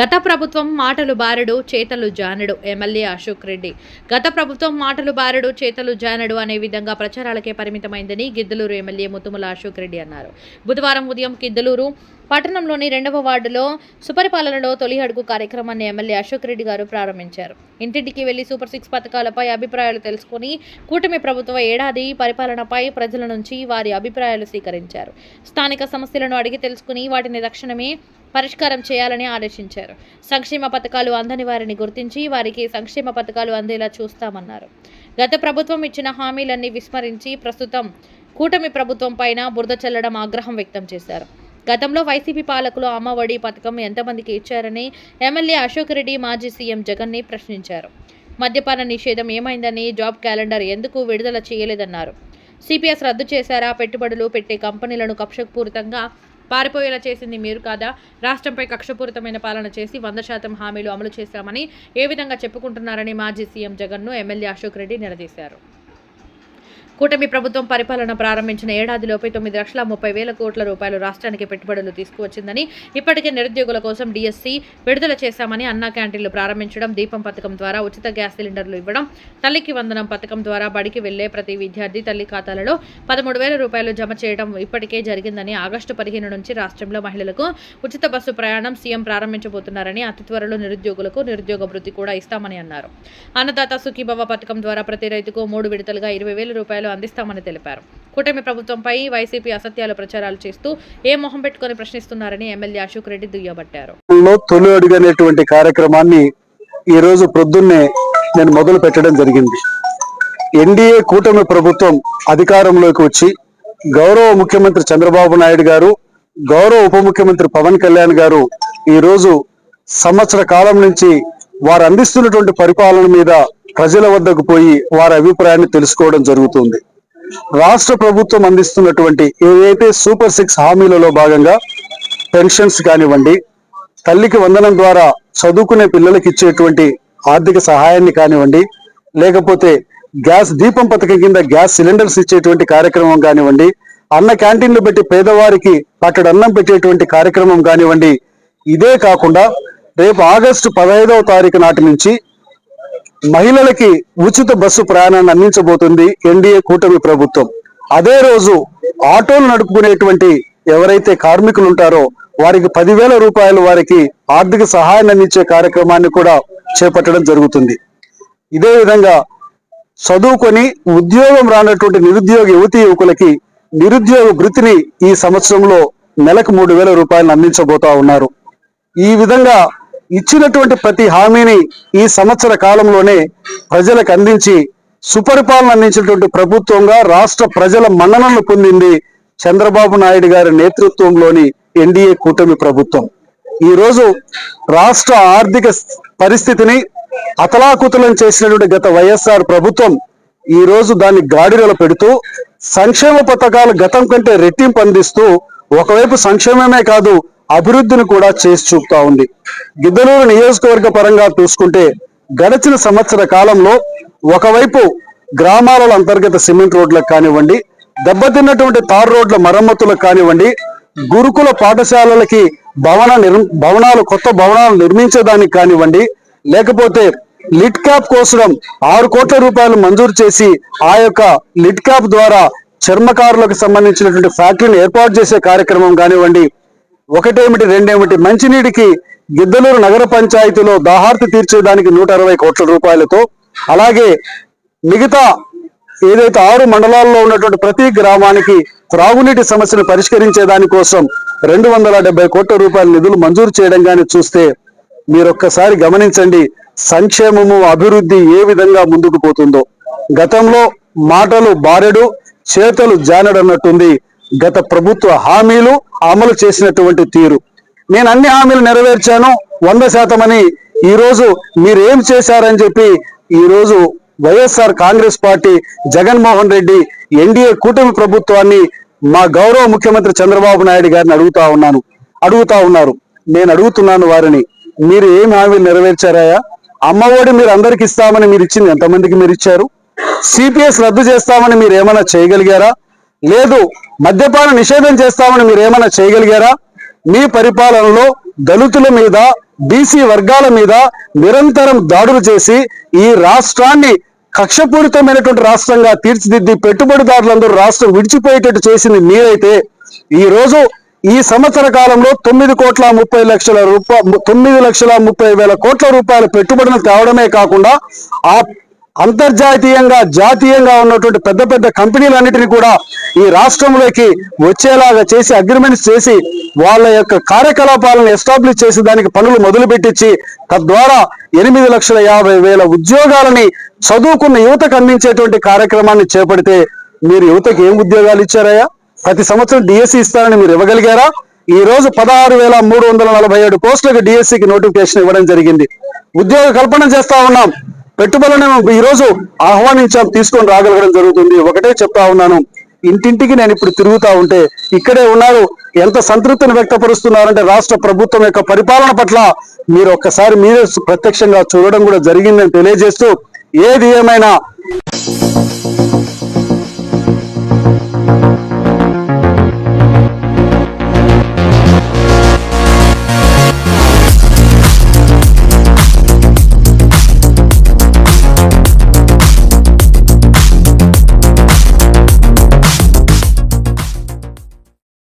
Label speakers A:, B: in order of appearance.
A: గత ప్రభుత్వం మాటలు బారడు చేతలు జానడు ఎమ్మెల్యే అశోక్ రెడ్డి. గత ప్రభుత్వం మాటలు బారడు చేతలు జానడు అనే విధంగా ప్రచారాలకే పరిమితమైందని గిద్దలూరు ఎమ్మెల్యే ముతుముల అశోక్ రెడ్డి అన్నారు. బుధవారం ఉదయం గిద్దలూరు పట్టణంలోని రెండవ వార్డులో సుపరిపాలనలో తొలి అడుగు కార్యక్రమాన్ని ఎమ్మెల్యే అశోక్ రెడ్డి గారు ప్రారంభించారు. ఇంటింటికి వెళ్ళి సూపర్ సిక్స్ పథకాలపై అభిప్రాయాలు తెలుసుకుని కూటమి ప్రభుత్వ ఏడాది పరిపాలనపై ప్రజల నుంచి వారి అభిప్రాయాలు స్వీకరించారు. స్థానిక సమస్యలను అడిగి తెలుసుకుని వాటిని తక్షణమే పరిష్కారం చేయాలని ఆదేశించారు. సంక్షేమ పథకాలు అందని వారిని గుర్తించి వారికి సంక్షేమ పథకాలు అందేలా చూస్తామన్నారు. గత ప్రభుత్వం ఇచ్చిన హామీలన్నీ విస్మరించి ప్రస్తుతం కూటమి ప్రభుత్వం పైన బురద చల్లడం ఆగ్రహం వ్యక్తం చేశారు. గతంలో వైసీపీ పాలకులు అమ్మఒడి పథకం ఎంతమందికి ఇచ్చారని ఎమ్మెల్యే అశోక్ రెడ్డి మాజీ సీఎం జగన్ని ప్రశ్నించారు. మద్యపాన నిషేధం ఏమైందని జాబ్ క్యాలెండర్ ఎందుకు విడుదల చేయలేదన్నారు. సిపిఎస్ రద్దు చేశారా? పెట్టుబడులు పెట్టే కంపెనీలను కక్షపూరితంగా పారిపోయేలా చేసింది మీరు కాదా? రాష్ట్రంపై కక్షపూరితమైన పాలన చేసి వంద శాతం హామీలు అమలు చేశామని ఏ విధంగా చెప్పుకుంటున్నారని మాజీ సీఎం జగన్ను ఎమ్మెల్యే అశోక్ రెడ్డి నిలదీశారు. కూటమి ప్రభుత్వం పరిపాలన ప్రారంభించిన ఏడాదిలోపే తొమ్మిది లక్షల ముప్పై వేల కోట్ల రూపాయలు రాష్ట్రానికి పెట్టుబడులు తీసుకువచ్చిందని ఇప్పటికే నిరుద్యోగుల కోసం డిఎస్సి విడుదల చేశామని అన్నా క్యాంటీన్లు ప్రారంభించడం దీపం పథకం ద్వారా ఉచిత గ్యాస్ సిలిండర్లు ఇవ్వడం తల్లికి వందనం పథకం ద్వారా బడికి వెళ్ళే ప్రతి విద్యార్థి తల్లి ఖాతాలలో పదమూడు వేల రూపాయలు జమ చేయడం ఇప్పటికే జరిగిందని ఆగస్టు పదిహేను నుంచి రాష్ట్రంలో మహిళలకు ఉచిత బస్సు ప్రయాణం సీఎం ప్రారంభించబోతున్నారని అతి త్వరలో నిరుద్యోగులకు నిరుద్యోగ వృద్ధి కూడా ఇస్తామని అన్నారు. అన్నదాత సుఖీభవ పథకం ద్వారా ప్రతి రైతుకు మూడు విడతలుగా ఇరవై వేల రూపాయలు అందిస్తామని తెలిపారు. కూటమి ప్రభుత్వంపై వైసీపీ అసత్యాలు ప్రచారాలు చేస్తూ ఏ మొహం పెట్టుకొని ప్రశ్నిస్తున్నారని ఎమ్మెల్యే అశోక్ రెడ్డి దుయ్యబట్టారు.
B: తొలి అడుగనేటువంటి కార్యక్రమాన్ని ఈ రోజు ప్రొద్దున్నే నేను మొదలు పెట్టడం జరిగింది. ఎన్డీఏ కూటమి ప్రభుత్వం అధికారంలోకి వచ్చి గౌరవ ముఖ్యమంత్రి చంద్రబాబు నాయుడు గారు గౌరవ ఉప ముఖ్యమంత్రి పవన్ కళ్యాణ్ గారు ఈ రోజు సంవత్సర కాలం నుంచి వారు అందిస్తున్నటువంటి పరిపాలన మీద ప్రజల వద్దకు పోయి వారి అభిప్రాయాన్ని తెలుసుకోవడం జరుగుతుంది. రాష్ట్ర ప్రభుత్వం అందిస్తున్నటువంటి ఏవైతే సూపర్ సిక్స్ హామీలలో భాగంగా పెన్షన్స్ కానివ్వండి తల్లికి వందనం ద్వారా చదువుకునే పిల్లలకి ఇచ్చేటువంటి ఆర్థిక సహాయాన్ని కానివ్వండి లేకపోతే గ్యాస్ దీపం పథకం కింద గ్యాస్ సిలిండర్స్ ఇచ్చేటువంటి కార్యక్రమం కానివ్వండి అన్న క్యాంటీన్లు పెట్టి పేదవారికి అక్కడ అన్నం పెట్టేటువంటి కార్యక్రమం కానివ్వండి ఇదే కాకుండా రేపు ఆగస్టు పదహైదవ తారీఖు నాటి నుంచి మహిళలకి ఉచిత బస్సు ప్రయాణాన్ని అందించబోతుంది ఎన్డీఏ కూటమి ప్రభుత్వం. అదే రోజు ఆటోలు నడుపుకునేటువంటి ఎవరైతే కార్మికులు ఉంటారో వారికి పదివేల రూపాయలు వారికి ఆర్థిక సహాయాన్ని అందించే కార్యక్రమాన్ని కూడా చేపట్టడం జరుగుతుంది. ఇదే విధంగా చదువుకొని ఉద్యోగం రానటువంటి నిరుద్యోగ యువతి యువకులకి నిరుద్యోగ వృత్తిని ఈ సంవత్సరంలో నెలకు మూడు వేల రూపాయలు అందించబోతా ఉన్నారు. ఈ విధంగా ఇచ్చినటువంటి ప్రతి హామీని ఈ సంవత్సర కాలంలోనే ప్రజలకు అందించి సుపరిపాలన అందించినటువంటి ప్రభుత్వంగా రాష్ట్ర ప్రజల మన్ననలు పొందింది చంద్రబాబు నాయుడు గారి నేతృత్వంలోని ఎన్డీఏ కూటమి ప్రభుత్వం. ఈ రోజు రాష్ట్ర ఆర్థిక పరిస్థితిని అతలాకుతలం చేసినటువంటి గత వైఎస్ఆర్ ప్రభుత్వం ఈ రోజు దాన్ని గాడిలో పెడుతూ సంక్షేమ పథకాలు గతం కంటే రెట్టింపు అందిస్తూ ఒకవైపు సంక్షేమమే కాదు అభివృద్ధిని కూడా చేసి చూపుతా ఉంది. గిద్దలూరు నియోజకవర్గ పరంగా చూసుకుంటే గడిచిన సంవత్సర కాలంలో ఒకవైపు గ్రామాల అంతర్గత సిమెంట్ రోడ్లకు కానివ్వండి దెబ్బతిన్నటువంటి తార్ రోడ్ల మరమ్మతులకు కానివ్వండి గురుకుల పాఠశాలలకి భవన నిర్ భవనాలు కొత్త భవనాలు నిర్మించేదానికి కానివ్వండి లేకపోతే లిట్ క్యాప్ కోసం ఆరు కోట్ల రూపాయలు మంజూరు చేసి ఆ యొక్క లిట్ క్యాప్ ద్వారా చర్మకారులకు సంబంధించినటువంటి ఫ్యాక్టరీని ఏర్పాటు చేసే కార్యక్రమం కానివ్వండి ఒకటేమిటి రెండేమిటి? మంచినీటికి గిద్దలూరు నగర పంచాయతీలో దాహార్తి తీర్చేదానికి నూట అరవై కోట్ల రూపాయలతో అలాగే మిగతా ఏదైతే ఆరు మండలాల్లో ఉన్నటువంటి ప్రతి గ్రామానికి త్రాగునీటి సమస్యను పరిష్కరించే దానికోసం రెండు వందల డెబ్బై కోట్ల రూపాయల నిధులు మంజూరు చేయడం కానీ చూస్తే మీరొక్కసారి గమనించండి సంక్షేమము అభివృద్ధి ఏ విధంగా ముందుకు పోతుందో. గతంలో మాటలు బారెడు చేతలు జానడన్నట్టుంది. గత ప్రభుత్వ హామీలు అమలు చేసినటువంటి తీరు. నేను అన్ని హామీలు నెరవేర్చాను వంద శాతం అని. మీరేం చేశారని చెప్పి ఈరోజు YSR Congress party Jaganmohan Reddy NDA కూటమి ప్రభుత్వాన్ని మా గౌరవ ముఖ్యమంత్రి చంద్రబాబు నాయుడు గారిని అడుగుతా ఉన్నాను. అడుగుతా ఉన్నారు. నేను అడుగుతున్నాను వారిని. మీరు ఏం హామీలు నెరవేర్చారాయా అమ్మఒడి మీరు అందరికి ఇస్తామని మీరు ఇచ్చింది ఎంతమందికి మీరు ఇచ్చారు? సిపిఎస్ రద్దు చేస్తామని మీరు ఏమైనా చేయగలిగారా? లేదు మద్యపాన నిషేధం చేస్తామని మీరు ఏమైనా చేయగలిగారా? మీ పరిపాలనలో దళితుల మీద బీసీ వర్గాల మీద నిరంతరం దాడులు చేసి ఈ రాష్ట్రాన్ని కక్షపూరితమైనటువంటి రాష్ట్రంగా తీర్చిదిద్ది పెట్టుబడిదారులందరూ రాష్ట్రం విడిచిపోయేటట్టు చేసింది మీరైతే ఈ రోజు ఈ సంవత్సర కాలంలో తొమ్మిది కోట్ల ముప్పై లక్షల రూపాయ తొమ్మిది లక్షల ముప్పై వేల కోట్ల రూపాయల పెట్టుబడులు తేవడమే కాకుండా ఆ అంతర్జాతీయంగా జాతీయంగా ఉన్నటువంటి పెద్ద పెద్ద కంపెనీలన్నిటిని కూడా ఈ రాష్ట్రంలోకి వచ్చేలాగా చేసి అగ్రిమెంట్స్ చేసి వాళ్ళ యొక్క కార్యకలాపాలను ఎస్టాబ్లిష్ చేసి దానికి పనులు మొదలు పెట్టించి తద్వారా ఎనిమిది లక్షల యాభై వేల ఉద్యోగాలని చదువుకున్న యువతకు అందించేటువంటి కార్యక్రమాన్ని చేపడితే మీరు యువతకు ఏం ఉద్యోగాలు ఇచ్చారయ్యా? ప్రతి సంవత్సరం డిఎస్సి ఇస్తారని మీరు ఇవ్వగలిగారా? ఈ రోజు పదహారు వేల మూడు వందల నలభై ఏడు పోస్టులకు డిఎస్సికి నోటిఫికేషన్ ఇవ్వడం జరిగింది. ఉద్యోగ కల్పన చేస్తా ఉన్నాం. పెట్టుబడులను ఈరోజు ఆహ్వానించాం తీసుకొని రాగలగడం జరుగుతుంది. ఒకటే చెప్తా ఉన్నాను. ఇంటింటికి నేను ఇప్పుడు తిరుగుతా ఉంటే ఇక్కడే ఉన్నారు. ఎంత సంతృప్తిని వ్యక్తపరుస్తున్నారంటే రాష్ట్ర ప్రభుత్వం యొక్క పరిపాలన పట్ల మీరు ఒక్కసారి మీరే ప్రత్యక్షంగా చూడడం కూడా జరిగిందని తెలియజేస్తూ ఏది ఏమైనా